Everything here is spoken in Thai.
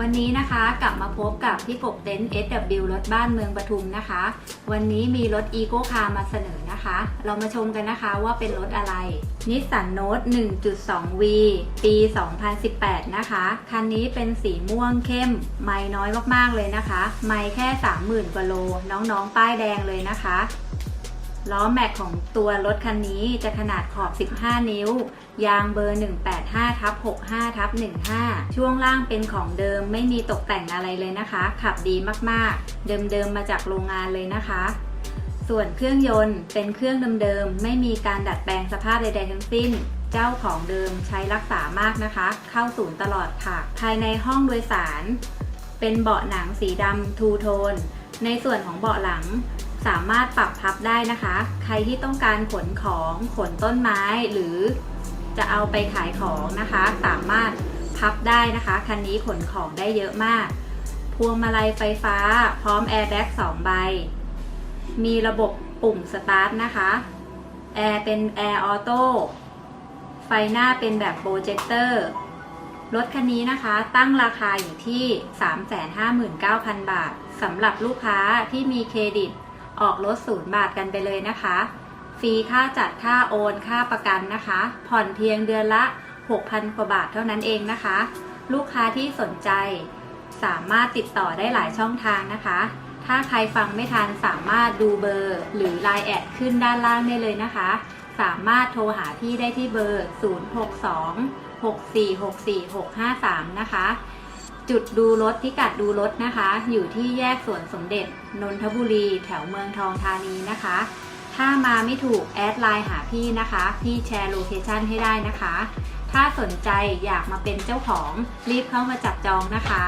วันนี้นะคะกลับมาพบกับพี่กบเต็นท์ SW รถบ้านเมืองปทุมนะคะ วันนี้มีรถ e โ o คาร์มาเสนอนะคะ เรามาชมกันนะคะว่าเป็นรถอะไรนิสสันโนต 1.2V ปี 2018 นะคะ คันนี้เป็นสีม่วงเข้ม ไม่น้อยมากๆเลยนะคะ ไม่แค่ 30,000 กว่าโล น้องๆ ป้ายแดงเลยนะคะ ล้อแม็กของตัวรถคันนี้จะขนาดขอบ 15 นิ้ว ยางเบอร์ 185ทับ65ทับ15 ช่วงล่างเป็นของเดิมไม่มีตกแต่งอะไรเลยนะคะ ขับดีมากๆ เดิมๆมาจากโรงงานเลยนะคะ ส่วนเครื่องยนต์เป็นเครื่องเดิมๆ ไม่มีการดัดแปลงสภาพใด ๆ ทั้งสิ้น เจ้าของเดิมใช้รักษามากนะคะ เข้าศูนย์ตลอดค่ะ ภายในห้องโดยสาร เป็นเบาะหนังสีดำทูโทน ในส่วนของเบาะหลัง สามารถปรับพับได้นะคะ ใครที่ต้องการขนของขนต้นไม้หรือจะเอาไปขายของนะคะ สามารถพับได้นะคะ คันนี้ขนของได้เยอะมาก พวงมาลัยไฟฟ้า พร้อมแอร์แบ็ก2ใบ มีระบบปุ่มสตาร์ทนะคะ แอร์เป็นแอร์ออโต้ไฟหน้าเป็นแบบโปรเจคเตอร์รถคันนี้นะคะตั้งราคาอยู่ที่ 359,000 บาทสำหรับลูกค้าที่มีเครดิต ออกรถศูนย์บาทกันไปเลยนะคะ ฟรีค่าจัดค่าโอนค่าประกันนะคะ ผ่อนเพียงเดือนละ 6,000กว่าบาทเท่านั้นเองนะคะ ลูกค้าที่สนใจสามารถติดต่อได้หลายช่องทางนะคะ ถ้าใครฟังไม่ทันสามารถดูเบอร์ หรือ Line แอดขึ้นด้านล่างได้เลยนะคะ สามารถโทรหาพี่ได้ที่เบอร์ 062 6464653 นะคะ จุดดูรถพิกัดดูรถนะคะ อยู่ที่แยกสวนสมเด็จ นนทบุรี แถวเมืองทองธานีนะคะ ถ้ามาไม่ถูกแอดไลน์หาพี่นะคะ พี่แชร์โลเคชันให้ได้นะคะ ถ้าสนใจอยากมาเป็นเจ้าของรีบเข้ามาจับจองนะคะ